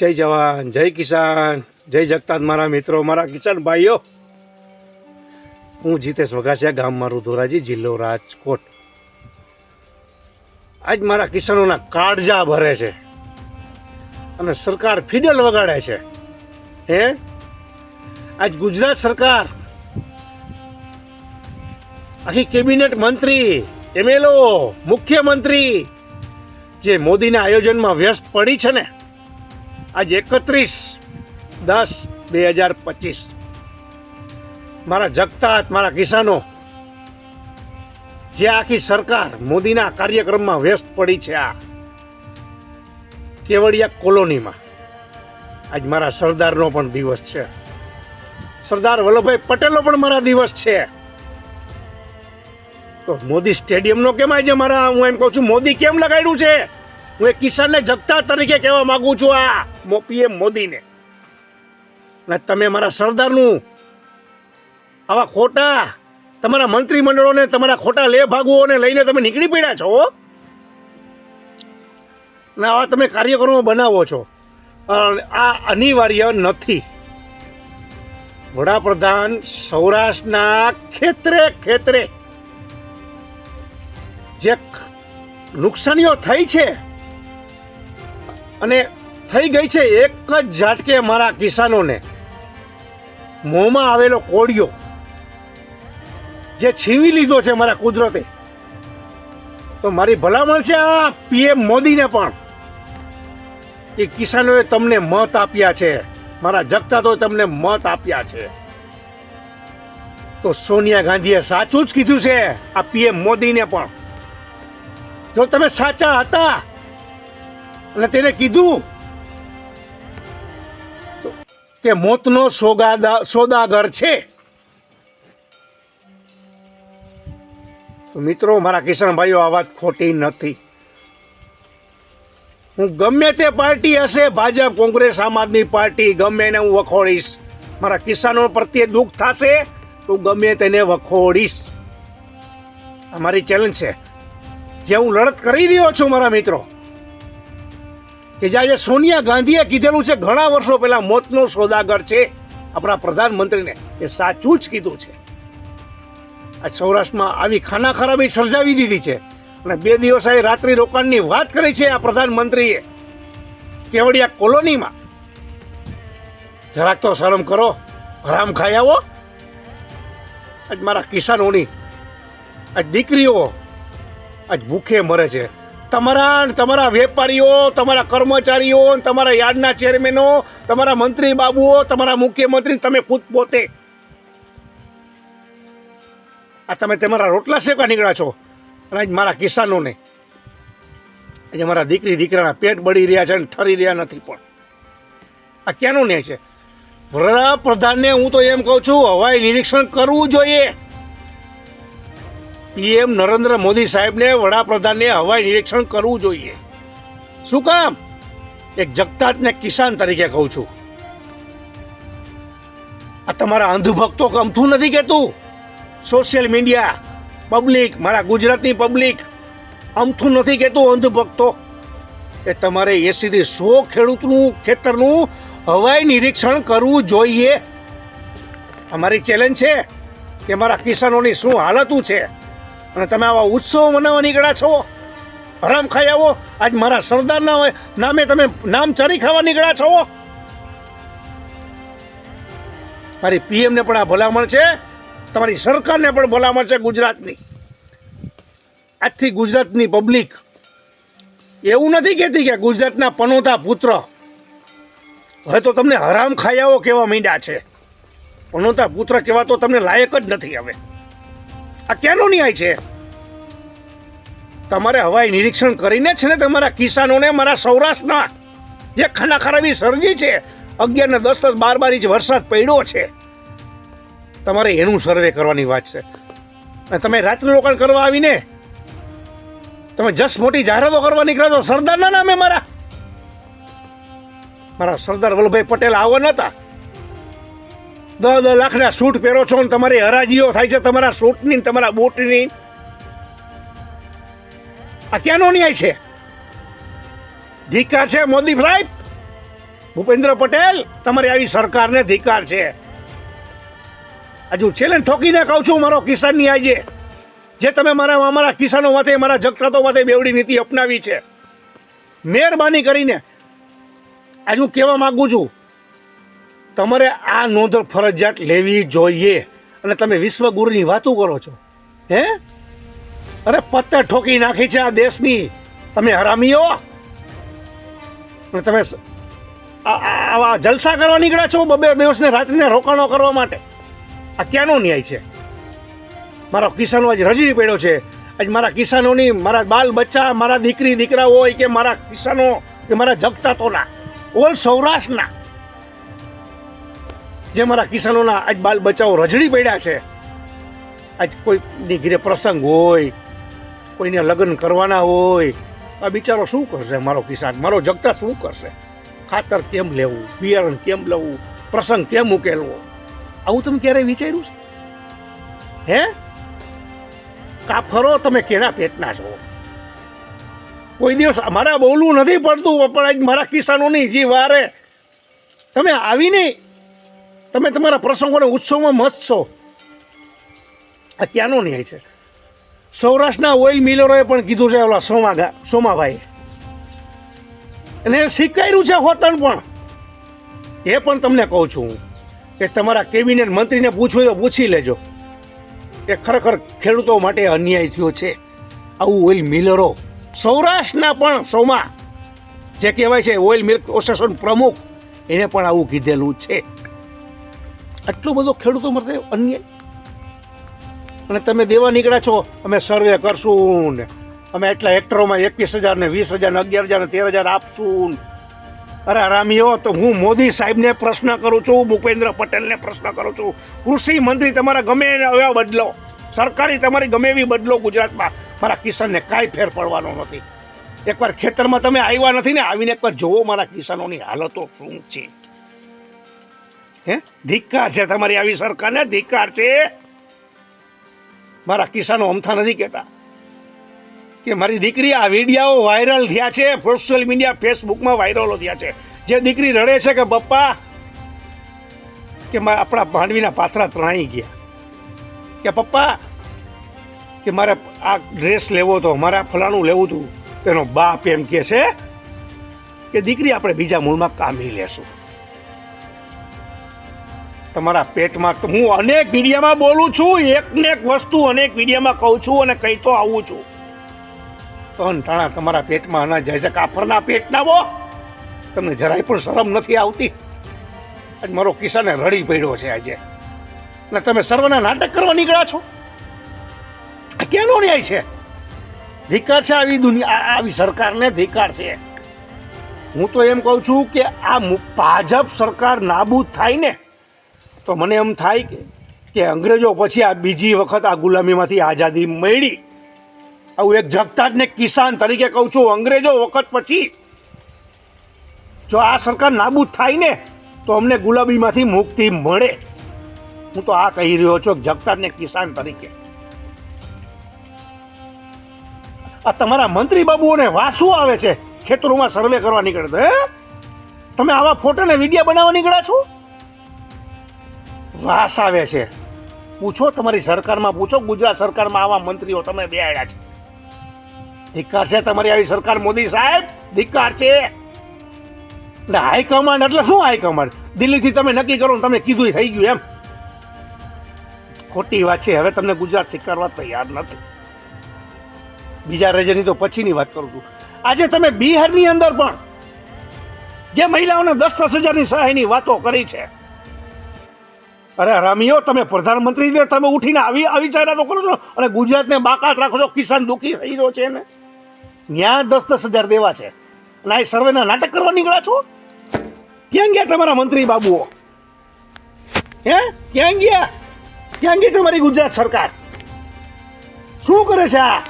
જય જવાન, જય કિસાન, જય જગતાત મારા મિત્રો, મારા કિસાન ભાઈઓ. હું જીતેશ વઘાસિયા ગામ મારું ધોરાજી જિલ્લો રાજકોટ. આજ મારા કિસાનોના કાળજા ભરે છે અને સરકાર ફિડલ વગાડે છે. હે? આજ ગુજરાત સરકાર, આખી કેબિનેટ મંત્રી, એમએલઓ, મુખ્યમંત્રી, જે મોદીના આયોજનમાં વ્યસ્ત પડી છે ને આજે એકત્રીસ દસ બે હજાર પચીસ. મારા જગતાત મારા કિસાનો, જે આખી સરકાર મોદીના કાર્યક્રમમાં વ્યસ્ત પડી છે આ કેવડિયા કોલોનીમાં. આજ મારા સરદારનો પણ દિવસ છે. સરદાર વલ્લભભાઈ પટેલનો પણ મારા દિવસ છે. તો મોદી સ્ટેડિયમનો કેમ આજે મારા, હું એમ કહું છું, મોદી કેમ લગાડ્યું છે? હું એક કિસાનને જગતા તરીકે કહેવા માગું છું આ. પીએમ મોદીને. તમે મારા સરદારનું આવા ખોટા તમારા મંત્રીમંડળોને, તમારા ખોટા લે ભાગુઓને લઈને તમે નીકળી પડ્યા છો? ને આવા તમે કાર્યક્રમો બનાવો છો. આ અનિવાર્ય નથી. વડાપ્રધાન સૌરાષ્ટ્રના ખેતરે ખેતરે જે નુકસાનીઓ થઈ છે અને થઈ ગઈ છે એક જ ઝાટકે મારા કિસાનોને. મોંમાં આવેલો કોડિયો જે છીનવી લીધો છે મારા કુદરતે. તો મારી ભલામણ છે આ પીએમ મોદીને પણ કે કિસાનોએ તમને મત આપ્યા છે. મારા જગતાતોએ તમને મત આપ્યા છે. તો સોનિયા ગાંધીએ સાચું જ કીધું છે આ પીએમ મોદીને પણ. જો તમે સાચા હતા અને તેને કીધું તો- કે મોતનો સોગાદા સોદાગર છે. મિત્રો, મારા કિશનભાઈઓ ભાઈઓ, આ વાત ખોટી નથી. હું ગમે તે પાર્ટી હશે, ભાજપ, કોંગ્રેસ, આમ આદમી પાર્ટી, ગમે એને હું વખોડીશ. મારા કિસાનો પ્રત્યે દુઃખ થશે, તો ગમે તેને વખોડીશ. આ મારી ચેલેન્જ છે. જે હું લડત કરી રહ્યો છું, મારા મિત્રો. કે જે આજે સોનિયા ગાંધીએ કીધેલું છે, ઘણા વર્ષો પહેલાં મોતનો સોદાગર છે. આપણા પ્રધાનમંત્રીને એ સાચું જ કીધું છે. આ સૌરાષ્ટ્રમાં આવી ખાના ખરાબી સર્જાવી દીધી છે. અને બે દિવસ આ રાત્રિ રોકાણની વાત કરી છે આ પ્રધાનમંત્રીએ. કેવડિયા કોલોનીમાં. જરાક તો શરમ કરો, હરામ ખાઈ આવો. આજ મારા કિસાનોની, આજ દીકરીઓ, આજ ભૂખે મરે છે. તમારા તમારા વેપારીઓ, તમારા કર્મચારીઓ તમારા યાર્ડના ચેરમેનો, તમારા મંત્રી બાબુઓ, તમારા મુખ્યમંત્રી તમે ખુદ પોતે. આ તમે તમારા રોટલા શેકા નીકળ્યા છો? અને આજ મારા કિસાનોને. આજે મારા દીકરી દીકરાના પેટ બળી રહ્યા છે અને ઠરી રહ્યા નથી પણ. આ ક્યાંનો ન્યાય છે? વડાપ્રધાનને હું તો એમ કહું છું, હવાઈ નિરીક્ષણ કરવું જોઈએ. પીએમ નરેન્દ્ર મોદી સાહેબને વડાપ્રધાનને હવાઈ નિરીક્ષણ કરવું જોઈએ. શું કામ? એક જગતાતને કિસાન તરીકે કહું છું. આ તમારા અંધભક્તો ગમતું નથી કહેતું સોશિયલ મીડિયા, પબ્લિક, મારા ગુજરાતની પબ્લિક અમથું નથી કહેતું અંધભક્તો? એ તમારે એસીથી સો ખેડૂતનું, ખેતરનું હવાઈ નિરીક્ષણ કરવું જોઈએ. અમારી ચેલેન્જ છે કે મારા કિસાનોની શું હાલતું છે? અને તમે આવા ઉત્સવ મનાવવા નીકળ્યા છો? હરામ ખાઈ આવો. આજ મારા સરદારના હોય, નામે તમે નામ ચરી ખાવા નીકળ્યા છો? મારી પીએમને પણ આ ભલામણ છે. તમારી સરકારને પણ ભલામણ છે ગુજરાતની. આજથી ગુજરાતની પબ્લિક એવું નથી કહેતી કે ગુજરાતના પનોતા પુત્ર. હવે તો તમને હરામ ખાયાઓ કેવા મીંડા છે. પનોતા પુત્ર કેવા તો તમને લાયક જ નથી હવે. આ ક્યાંનો ન્યાય છે? તમારે હવાઈ નિરીક્ષણ કરીને છે ને તમારા કિસાનોને મારા સૌરાષ્ટ્રના જે ખાનાખરાબી સર્જી છે અગિયાર ને દસ દસ બાર બાર ઇંચ વરસાદ પડ્યો છે, તમારે એનું સર્વે કરવાની વાત છે. અને તમે રાત્રિ રોકાણ કરવા આવીને તમે જસ મોટી જાહેરાતો કરવા નીકળ્યા છો. સરદારના નામે મારા. મારા સરદાર વલ્લભભાઈ પટેલ આવો નતા દસ દસ લાખના સૂટ પહેરો છો ને તમારી હરાજીઓ થાય છે, તમારા સૂટની તમારા બૂટની. આ ક્યાંનો ન્યાય છે? ધિકાર છે મોદી સાહેબ ભૂપેન્દ્ર પટેલ, તમારી આવી સરકારને ધિકાર છે. હજુ છેલ્લે ઠોકીને કહું છું, મારો કિસાન ન્યાય છે. જે તમે મારા અમારા કિસાનો માટે મારા જગતાતો માટે બેવડી નીતિ અપનાવી છે. મહેરબાની કરીને, આજે હું કહેવા માગું છું, તમારે આ નોંધ ફરજિયાત લેવી જોઈએ. અને તમે વિશ્વગુરુની વાતો કરો છો. હે? અરે પત્તે ઠોકી નાખી છે આ દેશની. તમે હરામીઓ અને તમે આવા જલસા કરવા નીકળ્યા છો બબે દિવસને રાત્રિને રોકાણો કરવા માટે. આ ક્યાંનો ન્યાય છે? મારો કિસાનો આજે રજી પડ્યો છે. આજ મારા કિસાનોની, મારા બાલ બચ્ચા, મારા દીકરી દીકરા હોય કે મારા કિસાનો, કે મારા જગતાતોના, ઓલ સૌરાષ્ટ્રના, જે મારા કિસાનોના આજ બાલ બચ્ચાઓ રજડી પડ્યા છે. આજ કોઈની ઘરે પ્રસંગ હોય કોઈને લગ્ન કરવાના હોય, આ બિચારો શું કરશે મારો કિસાન? મારો જગતા શું કરશે? ખાતર કેમ લેવું? બિયારણ કેમ લેવું? પ્રસંગ કેમ ઉકેલવો? આવું તમે ક્યારેય વિચાર્યું છે? હે? કાફરો તમે કેના પેટના છો? કોઈ દિવસ મારા બોલવું નથી પડતું, પણ આજ મારા કિસાનોની જી વારે તમે આવીને તમે તમારા પ્રસંગોને ઉત્સવમાં મસ્ત છો. આ ક્યાંનો ન્યાય છે? સૌરાષ્ટ્રના ઓઇલ મિલરોએ પણ કીધું છે ઓલા સોમાગા સોમાભાઈ અને શીખાયું છે હોતન પણ. એ પણ તમને કહું છું હું કે તમારા કેબિનેટ મંત્રીને પૂછવું તો પૂછી લેજો. કે ખરેખર ખેડૂતો માટે અન્યાય થયો છે. આવું ઓઇલ મિલરો સૌરાષ્ટ્રના પણ સોમા, જે કહેવાય છે ઓઇલ મિલ્ક એસોસિએશન પ્રમુખ, એને પણ આવું કીધેલું છે. આટલો બધો ખેડૂતો માટે અન્યાય? અને તમે દેવા નીકળ્યા છો, અમે સર્વે કરશું ને. અમે એટલા હેક્ટરોમાં એકવીસ હજાર ને વીસ હજાર ને અગિયાર હજાર ને તેર હજાર આપશું. અરે રામીઓ તો હું મોદી સાહેબને પ્રશ્ન કરું છું, ભૂપેન્દ્ર પટેલને પ્રશ્ન કરું છું. કૃષિ મંત્રી તમારા ગમે એવા બદલો. સરકારી તમારી ગમે એવી બદલો ગુજરાતમાં. મારા કિસાનને કાંઈ ફેર પડવાનો નથી. એકવાર ખેતરમાં તમે આવ્યા નથી ને, આવીને એકવાર જોવો મારા કિસાનોની હાલતો શું છે. હે? ધિક્કાર છે તમારી આવી સરકારને, ધિક્કાર છે. મારા કિસાનો અમથા નથી કહેતા. કે મારી દીકરી આ વિડીયાઓ વાયરલ થયા છે, સોશિયલ મીડિયા, ફેસબુકમાં વાયરલો થયા છે. જે દીકરી રડે છે કે પપ્પા કે આપણા ભાંડવીના પાથરા ત્રાણી ગયા. કે પપ્પા, કે મારે આ ડ્રેસ લેવો હતો, મારે આ ફલાણું લેવું હતું. તેનો બાપ એમ કહે છે કે દીકરી આપણે બીજા મૂળમાં કામી લેશું. તમારા પેટમાં હું અનેક મીડિયામાં બોલું છું એક ને એક વસ્તુ અનેક મીડિયામાં કહું છું અને કહી તો આવું છું. ત્રણ ટાણા તમારા પેટમાં અનાજ જાય છે કાપરના પેટના બો તમને જરાય પણ શરમ નથી આવતી? આજ મારો કિસાને રડી પડ્યો છે આજે. અને તમે સર્વના નાટક કરવા નીકળ્યા છો? આ કેનો ન્યાય છે? ધિકાર છે આવી દુનિયા આવી સરકારને ધિકાર છે. હું તો એમ કહું છું કે આ ભાજપ સરકાર નાબૂદ થાય ને તો મને એમ થાય કે અંગ્રેજો પછી આ બીજી વખત આ ગુલામીમાંથી આઝાદી મળી. આવું એક જગતાજને કિસાન તરીકે કહું છું, અંગ્રેજો વખત પછી જો આ સરકાર નાબૂદ થાય ને, તો અમને ગુલાબીમાંથી મુક્તિ મળે. હું તો આ કહી રહ્યો છું જગતાજને કિસાન તરીકે. આ તમારા મંત્રી બાબુઓને વાસુ આવે છે, ખેતરોમાં સર્વે કરવા નીકળે હે? તમે આવા ફોટો ને વીડિયો બનાવવા નીકળ્યા છો? વાસ આવે છે. પૂછો તમારી સરકારમાં, પૂછો ગુજરાત સરકારમાં આવા મંત્રીઓ તમે બેહાડ્યા છે. ધિક્કાર છે તમારી આવી સરકાર મોદી સાહેબ? ધિક્કાર છે. એટલે હાઈકમાન્ડ એટલે શું હાઈકમાન્ડ દિલ્હીથી તમે નક્કી કરો તમે કીધું થઈ ગયું એમ. ખોટી વાત છે, હવે તમને ગુજરાત સ્વીકારવા તૈયાર નથી. બીજા રાજ્યની તો પછીની વાત કરું છું. આજે તમે બિહારની અંદર પણ જે મહિલાઓને દસ દસ હજારની સહાયની વાતો કરી છે અરે રામીઓ, તમે પ્રધાનમંત્રી તમે ઉઠીને આવી આવી જાહેરાતો કરો છો અને ગુજરાતને બાકાત રાખો છો, કિસાન દુઃખી થઈ રહ્યો છે ને ત્યાં દસ દસ હજાર દેવા છે. અને આ સર્વેના નાટક કરવા નીકળ્યા છો? ક્યાં ગયા તમારા મંત્રી બાબુઓ? હે? ક્યાં ગયા? ક્યાં ગઈ તમારી ગુજરાત સરકાર? શું કરે છે આ?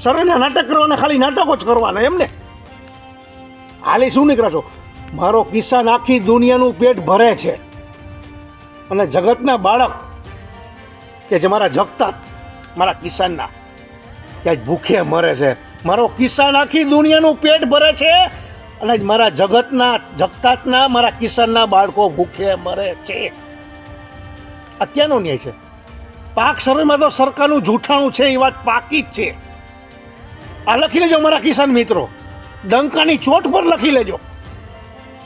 સર્વેના નાટક કરવાના, ખાલી નાટકો જ કરવાના એમને? હાલી શું નીકળ્યા છો? મારો કિસાન આખી દુનિયાનું પેટ ભરે છે. અને જગતના બાળક કે જે મારા જગતા, મારા કિસાનના કે આજ ભૂખે મરે છે. મારો કિસાન આખી દુનિયાનું પેટ ભરે છે અને મારા જગતના, જગતાતના, મારા કિસાનના બાળકો ભૂખે મરે છે. આ ક્યાંનો ન્યાય છે? પાક સર્વેમાં તો સરકારનું જૂઠાણું છે, એ વાત પાકી જ છે. આ લખી લેજો મારા કિસાન મિત્રો. ડંકાની ચોટ પર લખી લેજો.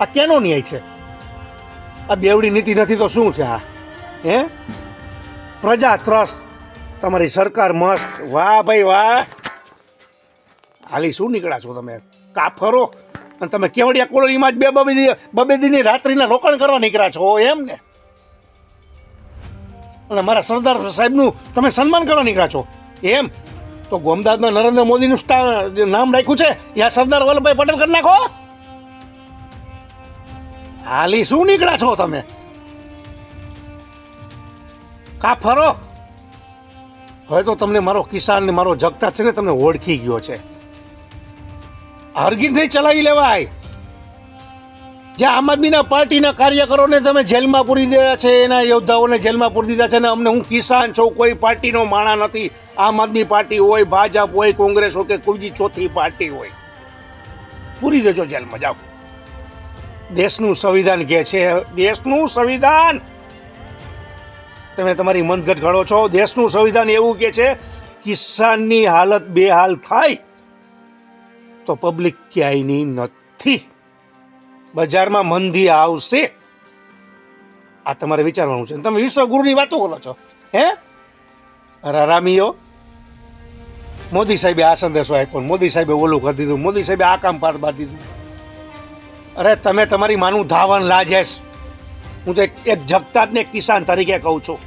આ ક્યાંનો ન્યાય છે? આ બેવડી નીતિ નથી તો શું છે આ? હે? પ્રજા ત્રસ્ત, તમારી સરકાર મસ્ત. વાહ ભાઈ વાહ. હાલી શું નીકળ્યા છો તમે? કાફરો. અને તમે કેવડિયા કોલોનીમાં જ બે બબે દી બબે દીની રાત્રિના રોકાણ કરવા નીકળ્યા છો, એમ ને? અને મારા સરદાર સાહેબનું તમે સન્માન કરવા નીકળ્યા છો, એમ? તો ગોમદાદમાં નરેન્દ્ર મોદીનું નામ રાખ્યું છે, યા સરદાર વલ્લભભાઈ પટેલ કરી નાખો? હાલી શું નીકળ્યા છો તમે? કા ફરો? હવે તો તમને મારો કિસાન ને મારો જગતા છે ને તમને ઓળખી ગયો છે. હરગીર નહીં ચલાવી લેવાય. જે આમ આદમીના પાર્ટીના કાર્યકરોને તમે જેલમાં પૂરી દીધા છે, એના યોદ્ધાઓને જેલમાં પૂરી દીધા છે ને અમને હું કિસાન છું, કોઈ પાર્ટીનો માણા નથી. આમ આદમી પાર્ટી હોય, ભાજપ હોય, કોંગ્રેસ હોય કે કોઈ ચોથી પાર્ટી હોય. પૂરી દેજો જેલમાં, જાઓ. દેશનું સંવિધાન કહે છે. દેશનું સંવિધાન! તમે તમારી મનગટ ઘડો છો. દેશનું સંવિધાન એવું કહે છે, કિસાનની હાલત બેહાલ થાય તો પબ્લિક ક્યાંયની નથી. બજારમાં મંદી આવશે. આ તમારે વિચારવાનું છે. તમે વિશ્વગુરુની વાતો કરો છો. હે? રામીઓ મોદી સાહેબે આ સંદેશો આપ્યો મોદી સાહેબે ઓલું કરી દીધું, મોદી સાહેબે આ કામ પાર પાડી દીધું. અરે તમે તમારી માનું ધાવણ લાજેશ. હું તો એક એક કિસાન તરીકે કહું છું.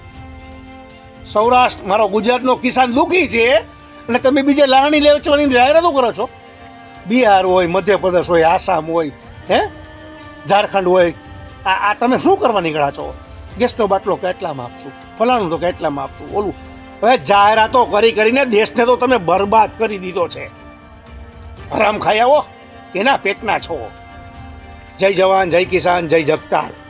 સૌરાષ્ટ્ર મારો ગુજરાતનો કિસાન દુઃખી છે, અને તમે બીજે લાણી લેવચવાની જાહેરાતો કરો છો. બિહાર હોય, મધ્યપ્રદેશ હોય, આસામ હોય, હે? ઝારખંડ હોય. આ આ તમે શું કરવા નીકળ્યા છો? ગેસનો બાટલો કેટલામાં આપશું? ફલાણું તો કેટલામાં આપશું? ઓલું. હવે જાહેરાતો કરી કરીને દેશને તો તમે બરબાદ કરી દીધો છે. હરામ ખાઈ આવો કેના પેટના છો. જય જવાન જય કિસાન જય જગતાર.